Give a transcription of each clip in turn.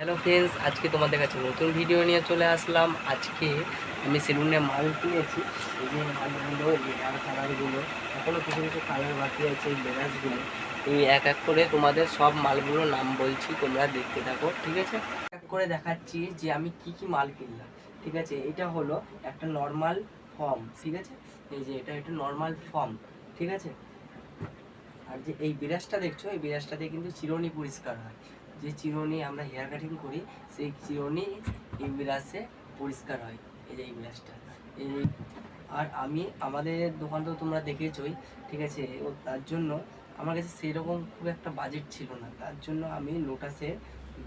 Hello friends আজকে তোমাদের কাছে নতুন ভিডিও নিয়ে চলে আসলাম। আজকে আমি সেলুনে মাল কিনেছি। এই যে মালগুলো কালারগুলো এখনও কিছু কিছু কালার বাকি আছে এই ব্রাশগুলো এই এক এক করে তোমাদের সব মালগুলোর নাম বলছি, তোমরা দেখতে থাকো, ঠিক আছে? এক করে দেখাচ্ছি যে আমি কি কি মাল কিনলাম, ঠিক আছে? এটা হলো একটা নর্মাল ফর্ম ঠিক আছে? এই যে এটা একটা নর্মাল ফর্ম ঠিক আছে? আর যে এই বিরাজটা দেখছ, এই বিরাজটা দিয়ে কিন্তু চিরুনি পরিষ্কার হয়। যে চিরুনি আমরা হেয়ার কাটিং করি, সেই চিরুনি এই বিরাসে পরিষ্কার হয়, এই যে এই বিরাসটা এই আর আমি, আমাদের দোকান তো তোমরা দেখেছোই, ঠিক আছে? ও তার জন্য আমার কাছে সেরকম খুব একটা বাজেট ছিল না। তার জন্য আমি লোটাসের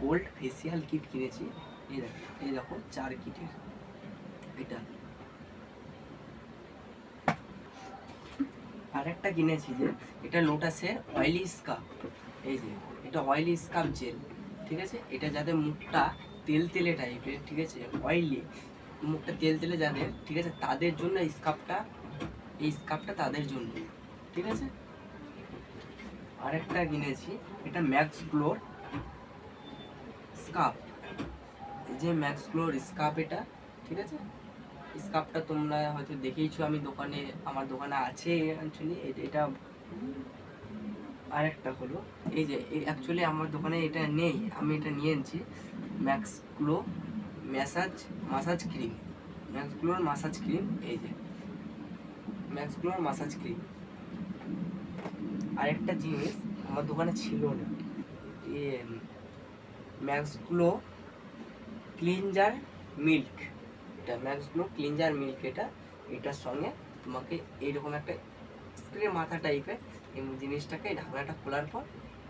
গোল্ড ফেসিয়াল কিট কিনেছি। এই দেখো এই দেখো, চার কিটের। এটা। আরেকটা কিনেছি যে, এটা লোটাসের অয়েলি স্কাপ এই যে। এটা অয়েলি স্কাপ জেল ঠিক আছে? এটা যাদের মুখটা তেল তেলে টাইপের ঠিক আছে? অয়েলি মুখটা তেল তেলে যাদের ঠিক আছে? তাদের জন্য এই এই স্কাপটা তাদের জন্য, ঠিক আছে? আরেকটা কিনেছি, এটা ম্যাক্স গ্লোর স্কাপ যে ম্যাক্স গ্লোর স্কাপ এটা, ঠিক আছে? স্কাপটা তোমরা হয়তো দেখেইছো আমি দোকানে, আমার দোকানে আছে অ্যাকচুয়ালি এটা আরেকটা হলো, এই যে অ্যাকচুয়ালি আমার দোকানে এটা নেই, আমি এটা নিয়ে এনেছি max glow massage massage cream max গ্লোর massage cream এই যে ম্যাক্স গ্লোর মাসাজ ক্রিম আরেকটা জিনিস আমার দোকানে ছিল না ম্যাক্স গ্লো ক্লিনজার মিল্ক এটা ম্যাক্স গ্লো ক্লিনজার মিল্ক এটা, এটার সঙ্গে তোমাকে এইরকম একটা স্প্রে মাথা টাইপের এই জিনিসটাকে এই ঢাকনাটা খোলার পর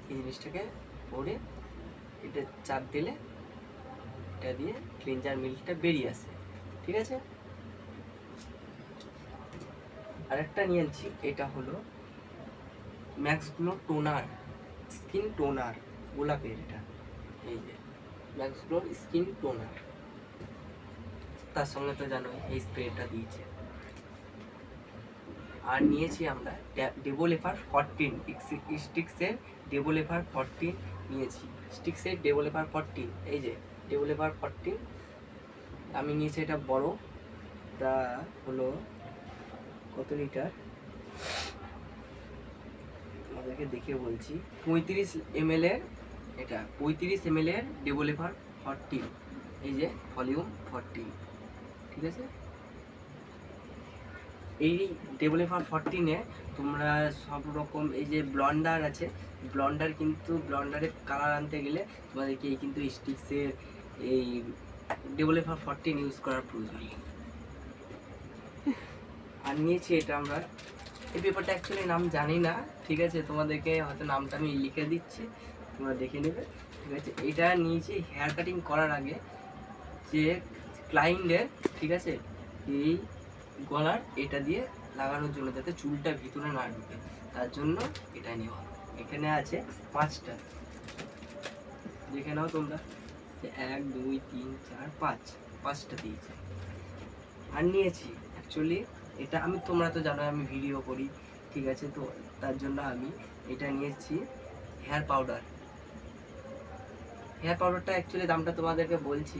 এই জিনিসটাকে ভরে এটা চাপ দিলে এটা দিয়ে ক্লিনজার মিল্কটা বেরিয়ে আসে, ঠিক আছে? আরেকটা নিয়েছি এটা হলো ম্যাক্সগুলো টোনার, স্কিন টোনার, গোলাপের এটা, এই যে ম্যাক্সগুলোর স্কিন টোনার। তার সঙ্গে তো জানো এই স্প্রেটা দিয়েছে। আর নিয়েছি আমরা ডেবল এফার ফরটিন স্টিক্সের ডেবল এফার ফরটিন নিয়েছি। স্টিক্সের ডেবল এফার ফরটিন এই যে ডেবল এফার ফরটিন আমি নিয়েছি এটা বড়, এটা হলো কত লিটার? তোমাদেরকে দেখে বলছি, পঁয়ত্রিশ এম এর এটা, পঁয়ত্রিশ এম এর ডেবল এফার ফরটিন এই যে ভলিউম ফরটিন ঠিক আছে? এই এফার ফরটিনে তোমরা সব রকম এই যে ব্লন্ডার আছে ব্লন্ডার কিন্তু ব্লন্ডারের কালার আনতে গেলে তোমাদেরকে এই কিন্তু স্টিক্সের এই ডেবল এফার ফরটিন ইউজ করার প্রয়োজন। আর নিয়েছি এটা আমরা। এই পেপারটা অ্যাকচুয়ালি নাম জানি না, ঠিক আছে? তোমাদেরকে হয়তো নামটা আমি লিখে দিচ্ছি, তোমরা দেখে নেবে, ঠিক আছে? এটা নিয়েছি হেয়ার কাটিং করার আগে যে ক্লায়েন্টের ঠিক আছে? এই গলার এটা দিয়ে লাগানোর জন্য যাতে চুলটা ভিতরে না ঢুকে, তার জন্য এটা নেওয়া এখানে আছে পাঁচটা। দেখে নাও তোমরা যে এক, দুই, তিন, চার, পাঁচ, পাঁচটা দিয়েছে। আর নিয়েছি অ্যাকচুয়ালি এটা আমি, তোমরা তো জানো আমি ভিডিও করি, ঠিক আছে? তো তার জন্য আমি এটা নিয়েছি হেয়ার পাউডার হেয়ার পাউডারটা অ্যাকচুয়ালি দামটা তোমাদেরকে বলছি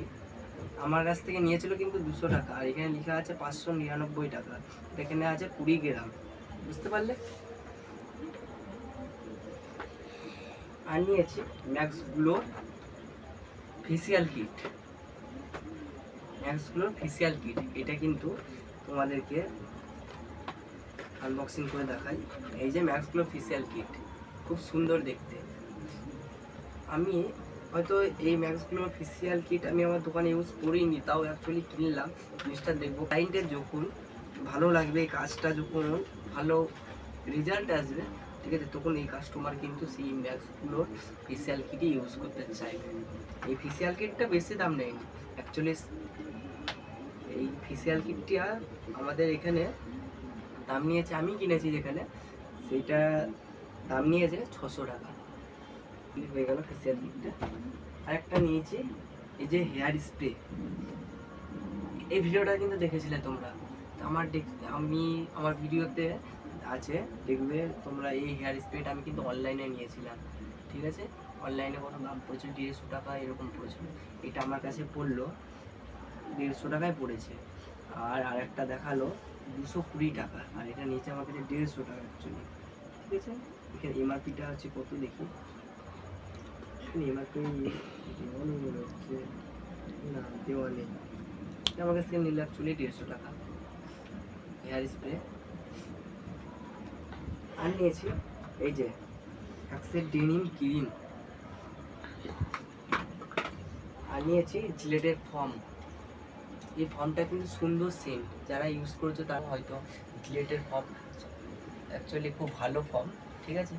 আমার কাছ থেকে নিয়েছিল কিন্তু দুশো টাকা, আর এখানে লেখা আছে পাঁচশো নিরানব্বই টাকা। এখানে আছে কুড়ি গ্রাম। বুঝতে পারলে? আর নিয়েছি max glow facial kit. Max glow facial kit, এটা কিন্তু তোমাদেরকে আনবক্সিং করে দেখাই। এই যে ম্যাক্স গ্লো ফেসিয়াল কিট, খুব সুন্দর দেখতে। আমি হয়তো এই ম্যাক্সগুলো ফেসিয়াল কিট আমি আমার দোকানে ইউজ করিনি, তাও অ্যাকচুয়ালি কিনলাম, জিনিসটা দেখব। ক্লাইন্টের যখন ভালো লাগবে এই কাজটা যখন, ভালো রেজাল্ট আসবে, ঠিক আছে, তখন এই কাস্টমার কিন্তু সেই ম্যাক্সগুলোর ফেসিয়াল কিটই ইউজ করতে চাইবে। এই ফেসিয়াল কিটটা বেশি দাম নেয়নি। অ্যাকচুয়ালি এই ফেসিয়াল কিটটা আমাদের এখানে দাম নিয়েছে, আমি কিনেছি যেখানে, সেইটা দাম নিয়েছে ছশো টাকা। হয়ে গেল ফেসিয়াল কিটটা আরেকটা নিয়েছি, এই যে হেয়ার স্প্রে এই ভিডিওটা কিন্তু দেখেছিলে তোমরা। তো আমার আমি আমার ভিডিওতে আছে, দেখবে তোমরা এই হেয়ার স্প্রেটা আমি কিন্তু অনলাইনে নিয়েছিলাম। ঠিক আছে? অনলাইনে কত দাম পড়েছিল দেড়শো টাকা এরকম পড়েছিল এটা আমার কাছে পড়ল, দেড়শো টাকায় পড়েছে। আর আরেকটা দেখাল, দুশো কুড়ি টাকা। আর এটা নিচে আমার কাছে দেড়শো টাকা অ্যাকচুয়ালি ঠিক আছে? এখানে এমআরপিটা হচ্ছে কত দেখি? দেওয়া নেই মনে হচ্ছে না দেওয়া নেই আমার কাছ থেকে নিলে অ্যাকচুয়ালি দেড়শো টাকা হেয়ার স্প্রে আর নিয়েছি এই যে অ্যাক্সের ডেনিম ক্রিম আর নিয়েছি জিলেটের ফর্ম এই ফর্মটা কিন্তু সুন্দর সেন্ট যারা ইউজ করেছ তারা হয়তো জিলেটের ফর্ম অ্যাকচুয়ালি খুব ভালো ফর্ম ঠিক আছে?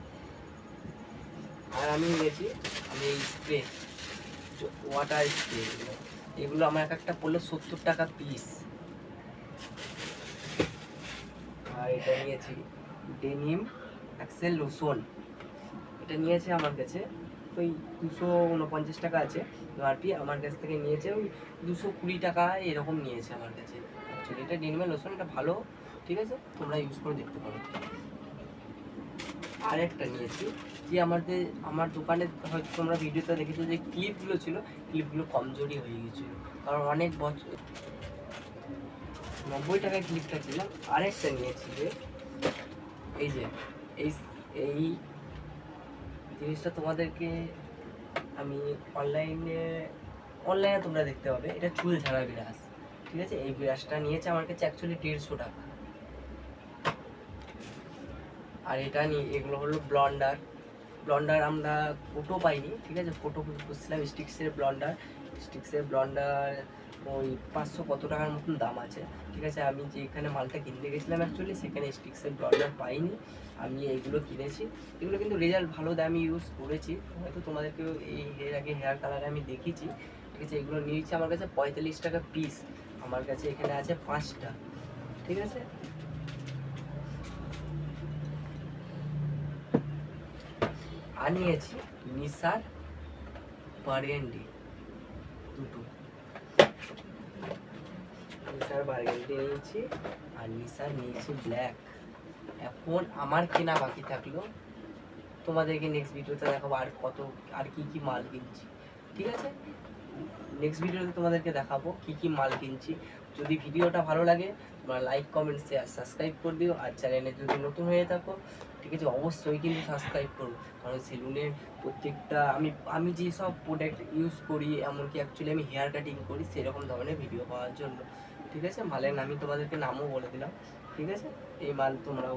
আর আমি নিয়েছি আমি এই স্প্রে ওয়াটার স্প্রে এগুলো। আমার এক একটা পড়ল সত্তর টাকা পিস আর এটা নিয়েছি ডেনিম অ্যাক্সেল লোশন এটা নিয়েছে আমার কাছে ওই দুশো উনপঞ্চাশ টাকা আছে। এমআরপি আমার কাছ থেকে নিয়েছে, ওই দুশো কুড়ি টাকা এরকম নিয়েছে আমার কাছে। এটা ডেনিমের লোশন এটা ভালো, ঠিক আছে? তোমরা ইউজ করে দেখতে পারো। আরেকটা নিয়েছি। যে আমাদের, আমার দোকানে হয়তো তোমরা ভিডিওতে দেখেছ যে ক্লিপগুলো ছিল, ক্লিপগুলো কমজোরি হয়ে গেছিল। কারণ অনেক বছর নব্বই টাকায় ক্লিপটা ছিল আরেকটা নিয়েছি যে, এই যে, এই এই জিনিসটা তোমাদেরকে আমি অনলাইনে অনলাইনে তোমরা দেখতে পাবে। এটা চুল ঝাড়া বিরাস ঠিক আছে? এই বিরাসটা নিয়েছে আমার কাছে অ্যাকচুয়ালি দেড়শো টাকা। আর এটা নিয়ে এগুলো হলো ব্লন্ডার। ব্লন্ডার আমরা ফটো পাইনি, ঠিক আছে? ফটো খুঁজছিলাম স্টিক্সের ব্লন্ডার। স্টিক্সের ব্লন্ডার ওই পাঁচশো কত টাকার মতন দাম আছে, ঠিক আছে? আমি যেখানে মালটা কিনতে গেছিলাম অ্যাকচুয়ালি সেখানে স্টিক্সের ব্লন্ডার পাইনি। আমি এইগুলো কিনেছি। এগুলো কিন্তু রেজাল্ট ভালো দেয় আমি ইউজ করেছি। হয়তো তোমাদেরকে এই এর আগে হেয়ার কালারে আমি দেখেছি ঠিক আছে? এগুলো নিয়েছি আমার কাছে পঁয়তাল্লিশ টাকা পিস আমার কাছে এখানে আছে পাঁচটা, ঠিক আছে? আর নিয়েছি নিসার বার্গেন্ডি দুটো। নিসার বার্গেন্ডি নিয়েছি আর নিসার নিয়েছি ব্ল্যাক এখন আমার কেনা বাকি থাকল। তোমাদেরকে নেক্সট ভিডিওতে দেখাবো আর কত, আর কি কি মাল কিনছি। ঠিক আছে? নেক্সট ভিডিওতে তোমাদেরকে দেখাবো কি কি মাল কিনছি। যদি ভিডিওটা ভালো লাগে, তোমরা লাইক কমেন্ট শেয়ার সাবস্ক্রাইব করে দিও। আর চ্যানেলে যদি নতুন হয়ে থাকো, ঠিক আছে, অবশ্যই কিন্তু সাবস্ক্রাইব করো। কারণ সেলুনের প্রত্যেকটা, আমি আমি যে সব প্রোডাক্ট ইউজ করি, এমনকি অ্যাকচুয়ালি আমি হেয়ার কাটিং করি, সেরকম ধরনের ভিডিও পাওয়ার জন্য। ঠিক আছে? মালের আমি তোমাদেরকে নামও বলে দিলাম। ঠিক আছে? এই মাল তোমরাও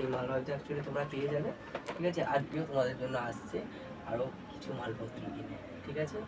এই মাল হয়তো অ্যাকচুয়ালি তোমরা পেয়ে যাবে। ঠিক আছে? আজকেও তোমাদের জন্য আসছে আরও কিছু মালপত্র কিনে। ঠিক আছে?